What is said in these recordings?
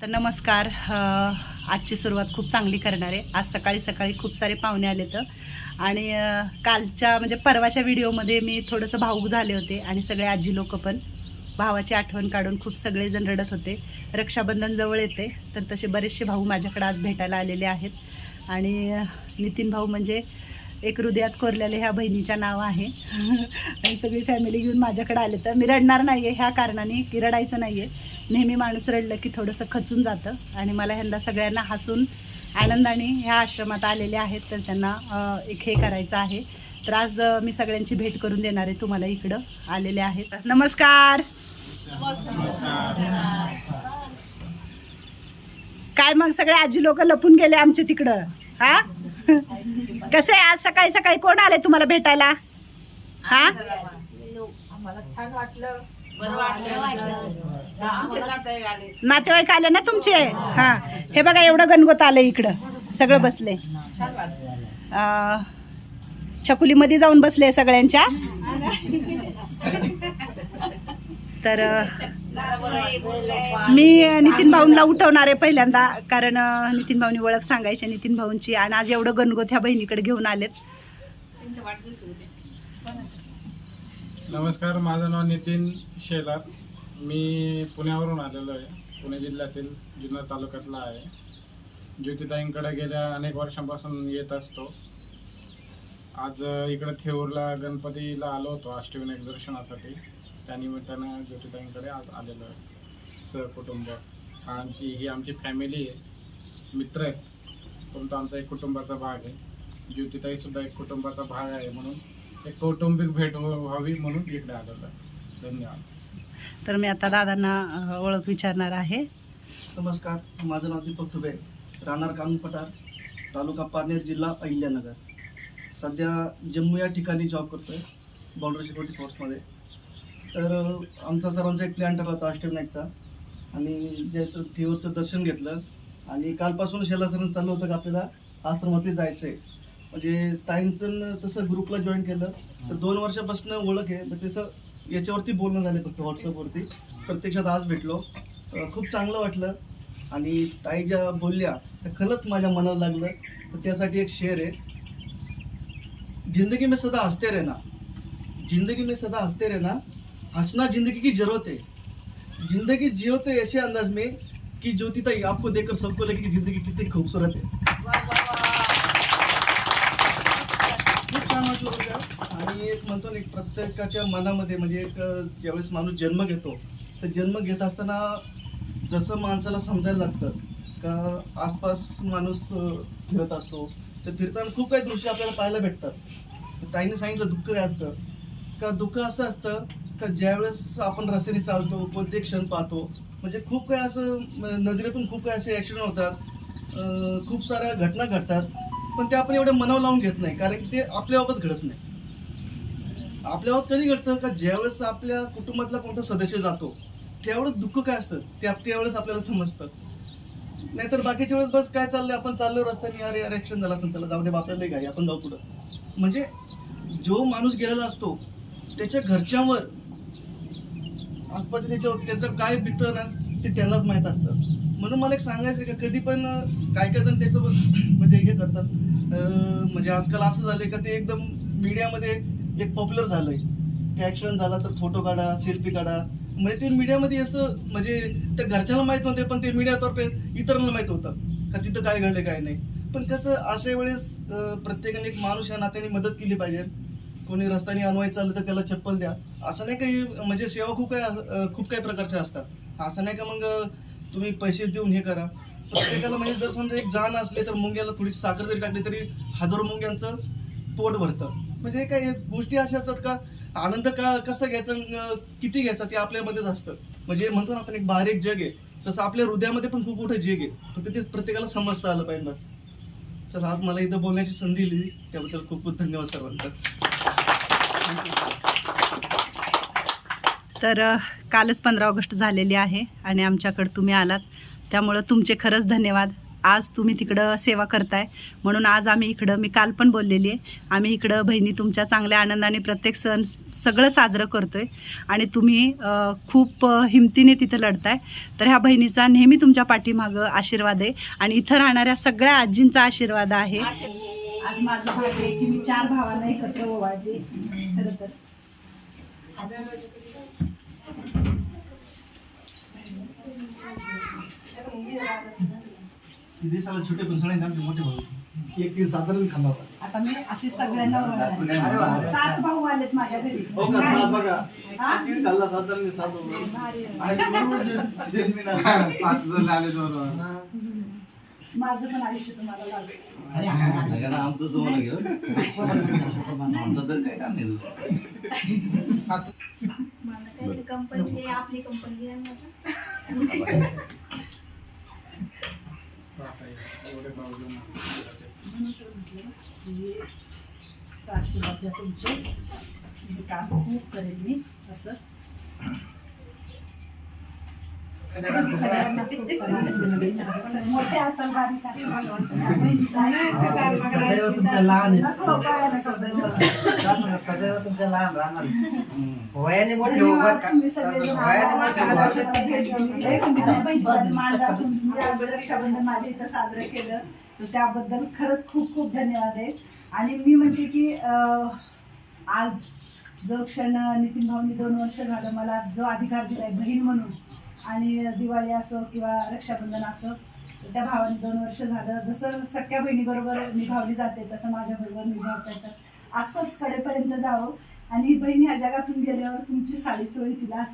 तर नमस्कार आजची सुरुवात खूप चांगली करणार आहे. आज सकाळी सकाळी खूप सारे पाहुणे आले तर. आणि कालच्या म्हणजे परवाच्या व्हिडिओमध्ये मी थोडंसं भाऊक झाले होते आणि सगळे आजी लोक पण. भावाची आठवण काढून खूप सगळेजण रडत होते. रक्षाबंधन जवळ येते तर तसे बरेचसे भाऊ माझ्याकडे आज भेटायला आलेले आहेत. आणि नितीन भाऊ म्हणजे एक हृदयात कोरलेले ह्या बहिणीचं नाव आहे. आणि सगळी फॅमिली घेऊन माझ्याकडे आले तर मी रडणार नाही आहे ह्या कारणाने की रडायचं नाही आहे नेहमी माणूस रडलं की थोडंसं खचून जातं. आणि मला ह्यांना सगळ्यांना हसून आनंदाने ह्या आश्रमात आलेले आहेत. तर त्यांना एक हे करायचं आहे. तर आज मी सगळ्यांची भेट करून देणार आहे तुम्हाला इकडं आलेले आहेत. नमस्कार. काय मग सगळे आजी लोक लपून गेले आमचे तिकडं? हा? कसे आज सकाळी सकाळी? कोण आले तुम्हाला भेटायला? हा? छान वाटलं. नातेवाईक आले. ना तुमचे? हा. हे बघा एवढं गणगोत आलं इकडं. सगळं बसले छकुलीमध्ये जाऊन बसले सगळ्यांच्या. तर मी नितीन भाऊंना उठवणार आहे पहिल्यांदा कारण नितीन भाऊनी ओळख सांगायची नितीन भाऊंची. आणि आज एवढं गणगोत ह्या बहिणीकडे घेऊन आलेत. नमस्कार माझं नाव नितीन शेलार. मी पुण्यावरून आलेलो आहे. पुणे जिल्ह्यातील जुन्नर तालुक्यातला आहे. ज्योतिताईंकडे गेल्या अनेक वर्षांपासून येत असतो. आज इकडे थेऊरला गणपतीला आलो होतो अष्टविनायक दर्शनासाठी. त्यानिमित्तानं ज्योतिताईंकडे आज आलेलो आहे. सहकुटुंब. आमची ही आमची फॅमिली आहे. मित्र आहेत. परंतु आमचा एक कुटुंबाचा भाग आहे. ज्योतिताईसुद्धा एक कुटुंबाचा भाग आहे म्हणून एक कौटुंबिक भेट व्हावी म्हणून इकडे आलेलो आहे. धन्यवाद. तर मी आता दादांना ओळख विचारणार आहे. नमस्कार माझं नाव दीपक तुबे राहणार कानून पठार तालुका पारनेर जिल्हा अहिल्यानगर. सध्या जम्मू या ठिकाणी जॉब करतो आहे बॉर्डर सिक्युरिटी फोर्समध्ये तर आमचा सर्वांचा एक प्लॅन ठरला होता अष्टविनायकचा. आणि जे ठेवरचं दर्शन घेतलं. आणि कालपासून शेला सरांचं चालू होतं की आपल्याला आश्रमातही जायचं आहे म्हणजे ताईंचं तसं ग्रुपला जॉईन केलं तर दोन वर्षापासून ओळख आहे मग तसं याच्यावरती बोलणं झालं फक्त व्हॉट्सअपवरती प्रत्यक्षात आज भेटलो. खूप चांगलं वाटलं. आणि ताई ज्या बोलल्या त्या खरंच माझ्या मनाला लागलं. तर त्यासाठी एक शेअर आहे. जिंदगी में सदा हसते रहना. जिंदगी में सदा रे रहना. हंसना जिंदगी की जरूरत है. जिंदगी जियो तो ऐसे अंदाज में कि ज्योतिताई आपको देखकर सबको लगे की जिंदगी कितनी खूबसूरत है खूप छान वाटलं होतं आणि एक म्हणतो ना एक प्रत्येकाच्या मनामध्ये म्हणजे एक ज्यावेळेस माणूस जन्म घेतो तर जन्म घेत असताना जसं माणसाला समजायला लागतं का आसपास माणूस फिरत असतो तर फिरताना खूप काही दृश्य आपल्याला पाहायला भेटतात. ताईने सांगितलं दुःख काय असतं. का दुःख असं असतं का ज्यावेळेस आपण रस्त्याने चालतो कोणते क्षण पाहतो म्हणजे खूप काही असं नजरेतून खूप काही असे ॲक्सिडेंट होतात. खूप साऱ्या घटना घडतात पण ते आपण एवढे मनावर लावून घेत नाही कारण की ते आपल्याबाबत घडत नाही. आपल्यावर कधी घडतं का ज्यावेळेस आपल्या कुटुंबातला कोणता सदस्य जातो त्यावेळेस दुःख काय असतं? ते आप- त्यावेळेस आपल्याला समजतं. नाहीतर बाकीच्या वेळेस बस काय चाललंय? आपण चाललो रस्त्याने अरे अरे ऍक्सिडेंट झाला असेल चला जाऊ दे आपल्याला घाई आपण जाऊ पुढं. म्हणजे जो माणूस गेलेला असतो त्याच्या घरच्यावर आसपासच्या त्याच्यावर त्याचं काय बितर ना ते त्यांनाच माहीत असतं. म्हणून मला एक सांगायचं आहे का कधी पण काय काय जण त्याचं म्हणजे हे करतात. म्हणजे आजकाल असं झालंय का ते एकदम मीडियामध्ये एक पॉप्युलर झालं आहे की ॲक्सिडंट झाला तर फोटो काढा सेल्फी काढा. म्हणजे ते मीडियामध्ये असं म्हणजे त्या घरच्याला माहीत नव्हते पण ते मीडियातर्फे इतरांना माहीत होतं का तिथं काय घडलं काय नाही. पण कसं अशा वेळेस प्रत्येकाने एक माणूस या नात्याने मदत केली पाहिजे. कोणी रस्त्याने अनवाय चाललं तर त्याला चप्पल द्या. असं नाही काही म्हणजे सेवा खूप काही खूप काही प्रकारच्या असतात. असं नाही का मग तुम्ही पैसे देऊन हे करा. प्रत्येकाला म्हणजे जर समजा एक जाण असले तर मुंग्याला थोडी साखर जरी टाकली तरी हजारो मुंग्यांचं पोट भरतं. म्हणजे काय गोष्टी अशा असतात का आनंद का कसा घ्यायचा किती घ्यायचा ते आपल्यामध्येच असतं. म्हणजे म्हणतो ना आपण एक बारीक जग आहे. तसं आपल्या हृदयामध्ये पण खूप मोठं जग आहे. फक्त ते प्रत्येकाला समजता आलं पाहिजे बस. तर आज मला इथं बोलण्याची संधी दिली. त्याबद्दल खूप खूप धन्यवाद सर्वांचा. तर कालच पंधरा ऑगस्ट झालेली आहे आणि आमच्याकडे तुम्ही आलात. त्यामुळं तुमचे खरंच धन्यवाद. आज तुम्ही तिकडं सेवा करताय. म्हणून आज आम्ही इकडं मी काल पण बोललेली आहे. आम्ही इकडं बहिणी तुमच्या चांगल्या आनंदाने प्रत्येक सण सगळं साजरं करतोय. आणि तुम्ही खूप हिमतीने तिथं लढताय. तर ह्या बहिणीचा नेहमी तुमच्या पाठीमागं आशीर्वाद आहे. आणि इथं राहणाऱ्या सगळ्या आजींचा आशीर्वाद आहे. आज माझं भाग्य आहे की मी चार भावांना एकत्र ओवाळते. खरं तर. दिसाला छोटे पण सगळे आमचे मोठे भाऊ एक तीन साधारण खाल्ला होता आता मी अशी सगळ्यांना ओवाळणार. सात भाऊ आलेत माझ्या घरी. हो का सात बघा. हा? तीन खाल्ला साधारण सात. भारी आहे. ना- जण आले माझं पण आयुष्य तुम्हाला लागेल. सगळ्यांना आमचं तुम्हाला घेऊन आमचं तर काय काम नाही दुसरं. मला कंपनी आपली कंपनी आहे माझं. एवढे भाऊ जण. आशीर्वाद द्या तुमचे हे काम खूप करेन मी असं सगळ्यांना असाल बारीक सदैव तुमचं लहान सदैव सदैव तुमच्या लहान राहणार वयाने मोठे हो वयाने मोठे रक्षाबंधन माझ्या इथं साजरं केलं त्याबद्दल खरंच खूप खूप धन्यवाद आहे आणि मी म्हणते की आज जो क्षण नितीन भाऊनी दोन वर्ष झालं मला जो अधिकार दिलाय बहीण म्हणून आणि दिवाळी असो किंवा रक्षाबंधन असो त्या भावाने दोन वर्ष झालं जसं सख्या बहिणीबरोबर निभावली जाते तसं माझ्याबरोबर निभावता येतं असंच कडेपर्यंत जावं आणि बहीण ह्या जगातून गेल्यावर तुमची साडी चोळी तिला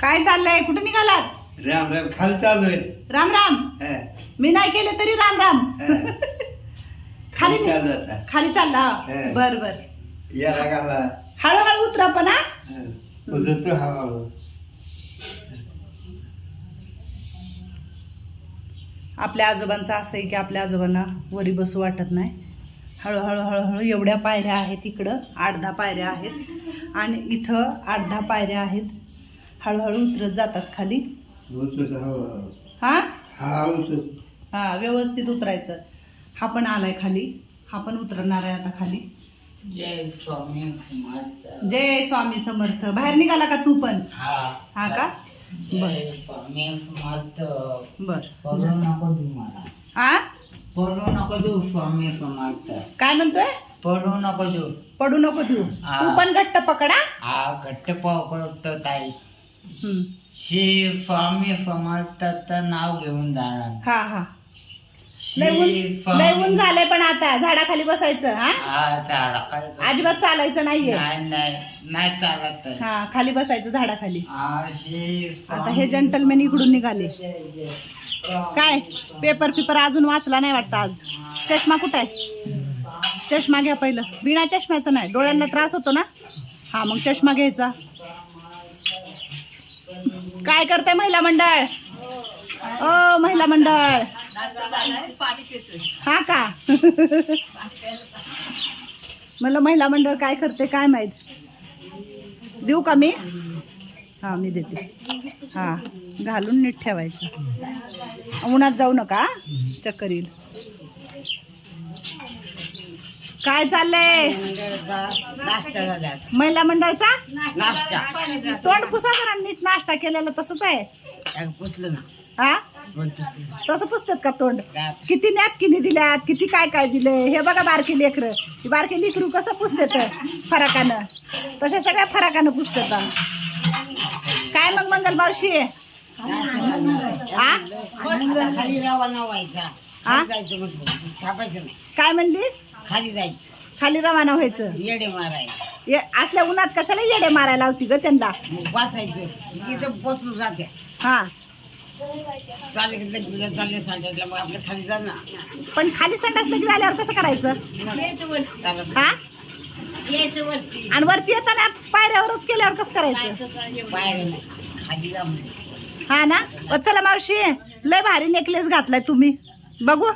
काय चाललंय कुठे निघालात राम राम खाली चालू आहे राम राम हा, मी नाही केले तरी राम राम हा. खाली. खाली चालला हे. बर बर या रागाला हळूहळू उतरा पण हा हळूहळू. आपल्या आजोबांचं असं आहे की आपल्या आजोबांना वरी बसू वाटत नाही. हळूहळू हळूहळू एवढ्या पायऱ्या आहेत इकडं आठ दहा पायऱ्या आहेत. आणि इथं आठ दहा पायऱ्या आहेत. हळूहळू उतरत जातात खाली. हा? हा. हा व्यवस्थित उतरायचं. हा पण आलाय खाली. हा पण उतरणार आहे आता खाली. जय स्वामी समर्थ. जय स्वामी समर्थ. बाहेर निघाला का तू पण? हा. हा का? बर. स्वामी समर्थ. बर. नको देऊ मला. हा पडू नको देऊ स्वामी समर्थ. काय म्हणतोय? पडू नको देऊ पडू नको देऊ हा. तू पण घट्ट पकडा. हा घट्ट पकडतो ताई. हम्म. श्री स्वामी समर्थाचं नाव घेऊन जाणार. हा हा. लय ऊन लय ऊन झालंय पण आता झाडाखाली बसायचं हा? अजिबात चालायचं नाहीये. नाही नाही नाही चालत. आहे. हा खाली बसायचं झाडाखाली. आता हे जंटलमॅन इकडून निघाले. काय? पेपर पेपर अजून वाचला नाही वाटतं आज? चष्मा कुठं आहे? चष्मा घ्या पहिलं. बिना चष्म्याचं नाही डोळ्यांना त्रास होतो ना? हा मग चष्मा घ्यायचा. काय करते महिला मंडळ? ओ महिला मंडळ. हा का? मला महिला मंडळ काय करते काय माहीत? देऊ का मी? हा मी देते. हा घालून नीट ठेवायचं. उन्हात जाऊ नका? चक्कर येईल. काय चाललंय? महिला मंडळचा? नाश्ता. तोंड पुसा जरा नीट नाश्ता केलेला तसंच आहे? पुसलं ना. हा? तसं पुसतात का तोंड? किती नॅपकिनी दिल्यात किती काय काय दिले हे बघा बारकी लेकरं. ही बारकी लेकरू कसं पुसतात फरकानं? तसे सगळ्या फरकानं पुसतात. काय मग मंगल मावशी? खाली रवाना व्हायचा. काय म्हणली? खाली जायचं. खाली रवाना व्हायचं. येडे मारायचे ये असल्या उन्हात कशाला येडे मारायला होती ग त्यांना? बसायचं. इथं बसून जाते हा. चालेल की चालले सांगायला मग आपलं खाली जा ना. पण खाली संडास लगी आल्यावर कसं करायचं? चालत हा? आणि वरती येताना पायऱ्यावरच केल्यावर कसं करायचं? बाहेर नाही खाली जा म्हणजे हा ना? ओ, चला मावशी लय भारी नेकलेस घातलाय तुम्ही. बघू.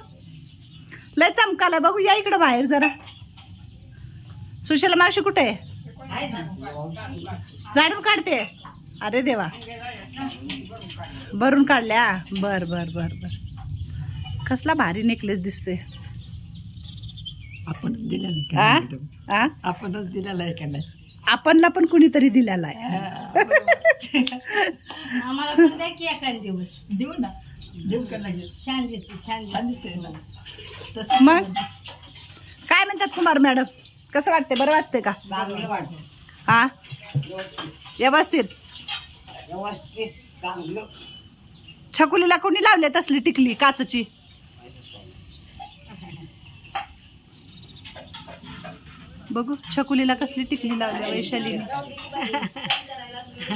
लय चमकालाय बघू या इकडं बाहेर जरा. सुशीला मावशी कुठे आहे? झाडून काढते. अरे देवा. भरून काढल्या? बर बर बर बर. कसला भारी नेकलेस दिसतोय. आपण दिलेलं? आपणच दिलेलं आहे का नाही? आपणला पण कुणीतरी दिलेला आहे. आम्हाला पण द्या की एखाद दिवस. देऊ ना. देऊ का लगेच? छान दिसते छान दिसते. छान दिसतंय ना. तसं मग? काय म्हणतात कुमार मॅडम? कसं वाटतंय? बरं वाटतंय का? चांगलं वाटतं हा व्यवस्थित. व्यवस्थित चांगलं. छकुलीला कोणी लावले तसली टिकली काचची? बघू छकुलीला कसली टिकली लावल्या वैशालीने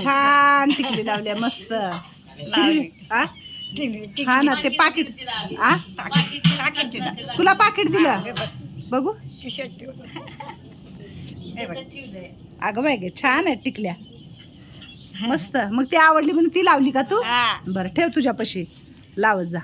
छान टिकली लावल्या मस्त. हा? हा ना ते पाकिट. हा? तुला पाकिट दिलं? बघू. अगं बाय गे छान आहे टिकल्या. मस्त. मग ती आवडली म्हणून ती लावली का तू? बरं ठेव तुझ्यापाशी. लावत जा.